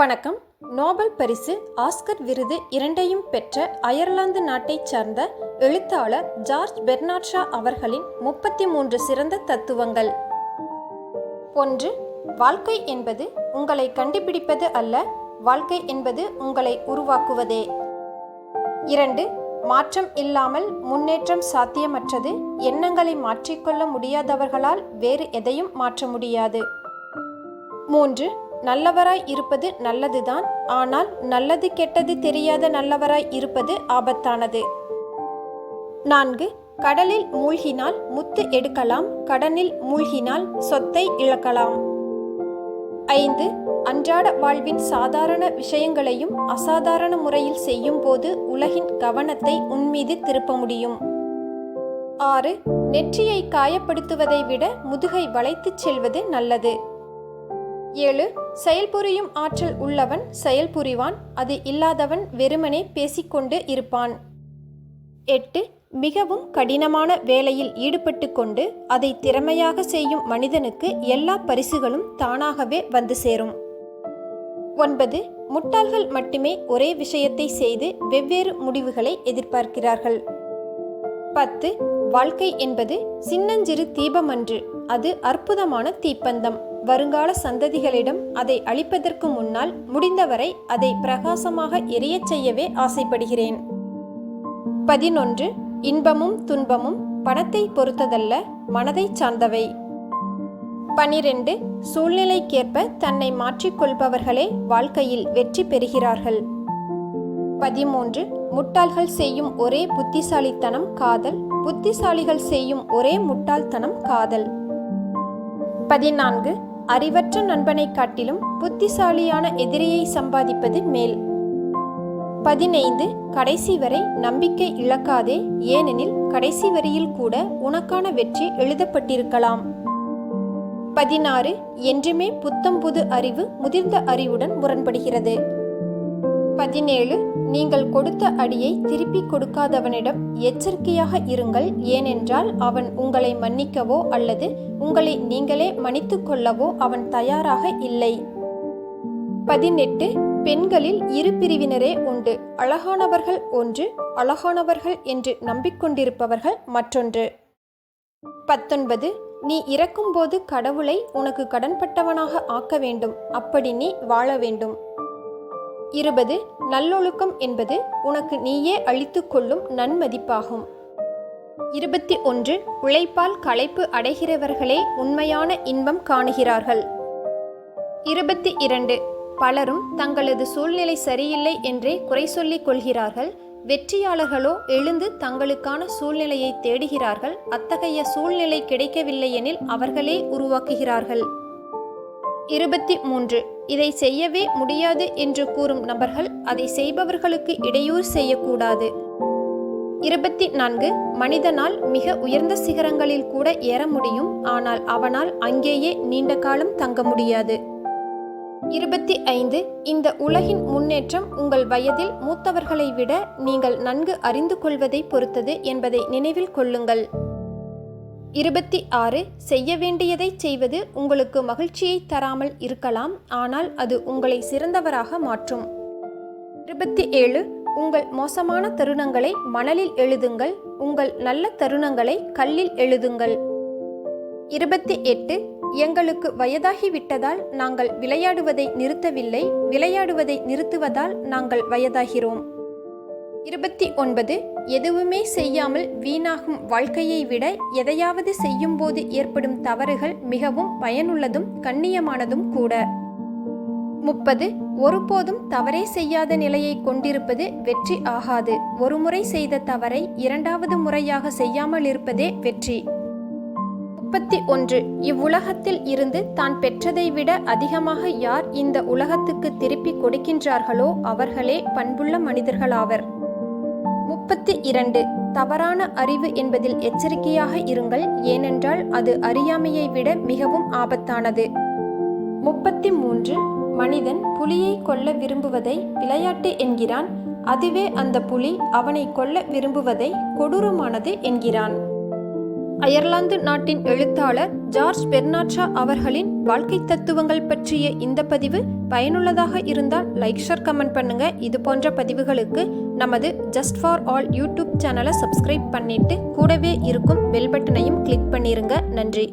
வணக்கம். நோபல் பரிசு ஆஸ்கர் விருது இரண்டையும் பெற்ற அயர்லாந்து நாட்டைச் சார்ந்த எழுத்தாளர் ஜார்ஜ் பெர்னாட்ஷா அவர்களின் முப்பத்தி மூன்று சிறந்த தத்துவங்கள். ஒன்று வாழ்க்கை என்பது உங்களை கண்டுபிடிப்பது அல்ல வாழ்க்கை என்பது உங்களை உருவாக்குவதே. இரண்டு மாற்றம் இல்லாமல் முன்னேற்றம் சாத்தியமற்றது எண்ணங்களை மாற்றிக்கொள்ள முடியாதவர்களால் வேறு எதையும் மாற்ற முடியாது. மூன்று நல்லவராய் இருப்பது நல்லதுதான் ஆனால் நல்லது கெட்டது தெரியாத நல்லவராய் இருப்பது ஆபத்தானது. நான்கு கடலில் மூழ்கினால் முத்து எடுக்கலாம் கடனில் மூழ்கினால் சொத்தை இழக்கலாம். ஐந்து அன்றாட வாழ்வின் சாதாரண விஷயங்களையும் அசாதாரண முறையில் செய்யும்போது உலகின் கவனத்தை உன்மீது திருப்ப முடியும். ஆறு நெற்றியை காயப்படுத்துவதை விட முதுகை வளைத்துச் செல்வது நல்லது. ஏழு செயல்புரியும் ஆற்றல் உள்ளவன் செயல்புரிவான் அது இல்லாதவன் வெறுமனே பேசிக்கொண்டு இருப்பான். எட்டு மிகவும் கடினமான வேலையில் ஈடுபட்டு கொண்டு அதை திறமையாக செய்யும் மனிதனுக்கு எல்லா பரிசுகளும் தானாகவே வந்து சேரும். ஒன்பது முட்டாள்கள் மட்டுமே ஒரே விஷயத்தை செய்து வெவ்வேறு முடிவுகளை எதிர்பார்க்கிறார்கள். பத்து வாழ்க்கை என்பது சின்னஞ்சிறு தீபமன்று அது அற்புதமான தீப்பந்தம். வருங்கால சந்ததிகளிடம் அதை அழிப்பதற்கு முன்னால் முடிந்தவரை அதை பிரகாசமாக எரியச் செய்யவே ஆசைப்படுகிறேன். பதினொன்று. இன்பமும் துன்பமும் பணத்தை பொறுத்ததல்ல மனதைச் சார்ந்தவை. பனிரெண்டு. சூழ்நிலைக்கேற்ப தன்னை மாற்றிக்கொள்பவர்களே வாழ்க்கையில் வெற்றி பெறுகிறார்கள். பதிமூன்று. முட்டாள்கள் செய்யும் ஒரே புத்திசாலித்தனம் காதல் புத்திசாலிகள் செய்யும் ஒரே முட்டாள்தனம் காதல். பதினான்கு. அறிவற்ற நண்பனை காட்டிலும் புத்திசாலியான எதிரியை சம்பாதிப்பது மேல். பதினைந்து கடைசி வரை நம்பிக்கை இழக்காதே ஏனெனில் கடைசி வரியில் கூட உனக்கான வெற்றி எழுதப்பட்டிருக்கலாம். பதினாறு என்றுமே புத்தம் புது அறிவு முதிர்ந்த அறிவுடன் முரண்படுகிறது. பதினேழு நீங்கள் கொடுத்த அடியை திருப்பி கொடுக்காதவனிடம் எச்சரிக்கையாக இருங்கள் ஏனென்றால் அவன் உங்களை மன்னிக்கவோ அல்லது உங்களை நீங்களே மன்னித்து கொள்ளவோ அவன் தயாராக இல்லை. பதினெட்டு பெண்களில் இரு பிரிவினரே உண்டு. அழகானவர்கள் ஒன்று அழகானவர்கள் என்று நம்பிக்கொண்டிருப்பவர்கள் மற்றொன்று. பத்தொன்பது நீ இறக்கும்போது கடவுளை உனக்கு கடன்பட்டவனாக ஆக்க வேண்டும். அப்படி நீ வாழ வேண்டும். இருபது நல்லொழுக்கம் என்பது உனக்கு நீயே அழித்து கொள்ளும் நன்மதிப்பாகும். இருபத்தி ஒன்று உழைப்பால் களைப்பு அடைகிறவர்களே உண்மையான இன்பம் காணுகிறார்கள். இருபத்தி இரண்டு பலரும் தங்களது சூழ்நிலை சரியில்லை என்றே குறை சொல்லிக் கொள்கிறார்கள். வெற்றியாளர்களோ எழுந்து தங்களுக்கான சூழ்நிலையை தேடுகிறார்கள். அத்தகைய சூழ்நிலை கிடைக்கவில்லை எனில் அவர்களே உருவாக்குகிறார்கள். இருபத்தி மூன்று இதை செய்யவே முடியாது என்று கூறும் நபர்கள் அதை செய்பவர்களுக்கு இடையூறு செய்யக்கூடாது. இருபத்தி நான்கு மனிதனால் மிக உயர்ந்த சிகரங்களில் கூட ஏற முடியும் ஆனால் அவனால் அங்கேயே நீண்ட காலம் தங்க முடியாது. இருபத்தி ஐந்து இந்த உலகின் முன்னேற்றம் உங்கள் வயதில் மூத்தவர்களை விட நீங்கள் நன்கு அறிந்து கொள்வதை பொறுத்தது என்பதை நினைவில் கொள்ளுங்கள். இருபத்தி ஆறு செய்ய வேண்டியதை செய்வது உங்களுக்கு மகிழ்ச்சியை தராமல் இருக்கலாம் ஆனால் அது உங்களை சிறந்தவராக மாற்றும். இருபத்தி ஏழு உங்கள் மோசமான தருணங்களை மணலில் எழுதுங்கள் உங்கள் நல்ல தருணங்களை கல்லில் எழுதுங்கள். இருபத்தி எட்டு எங்களுக்கு வயதாகிவிட்டதால் நாங்கள் விளையாடுவதை நிறுத்தவில்லை விளையாடுவதை நிறுத்துவதால் நாங்கள் வயதாகிறோம். இருபத்தி ஒன்பது எதுவுமே செய்யாமல் வீணாகும் வாழ்க்கையை விட எதையாவது செய்யும்போது ஏற்படும் தவறுகள் மிகவும் பயனுள்ளதும் கண்ணியமானதும் கூட. முப்பது ஒருபோதும் தவறே செய்யாத நிலையை கொண்டிருப்பது வெற்றி ஆகாது. ஒருமுறை செய்த தவறை இரண்டாவது முறையாக செய்யாமல் இருப்பதே வெற்றி. முப்பத்தி ஒன்று இவ்வுலகத்தில் இருந்து தான் பெற்றதை விட அதிகமாக யார் இந்த உலகத்துக்கு திருப்பி கொடுக்கின்றார்களோ அவர்களே பண்புள்ள மனிதர்களாவர். முப்பத்தி இரண்டு. தவறான அறிவு என்பதில் எச்சரிக்கையாக இருங்கள் ஏனென்றால் அது அறியாமையை விட மிகவும் ஆபத்தானது. முப்பத்தி மூன்று. மனிதன் புலியை கொல்ல விரும்புவதை விளையாட்டு என்கிறான் அதுவே அந்த புலி அவனை கொல்ல விரும்புவதை கொடூரமானது என்கிறான். அயர்லாந்து நாட்டின் எழுத்தாளர் ஜார்ஜ் பெர்னாட்ஷா அவர்களின் வாழ்க்கை தத்துவங்கள் பற்றிய இந்த பதிவு பயனுள்ளதாக இருந்தால் லைக் ஷேர் கமெண்ட் பண்ணுங்க. இது போன்ற பதிவுகளுக்கு நமது ஜஸ்ட் ஃபார் ஆல் யூடியூப் சேனலை சப்ஸ்கிரைப் பண்ணிட்டு கூடவே இருக்கும் பெல் பட்டனையும் கிளிக் பண்ணிருங்க. நன்றி.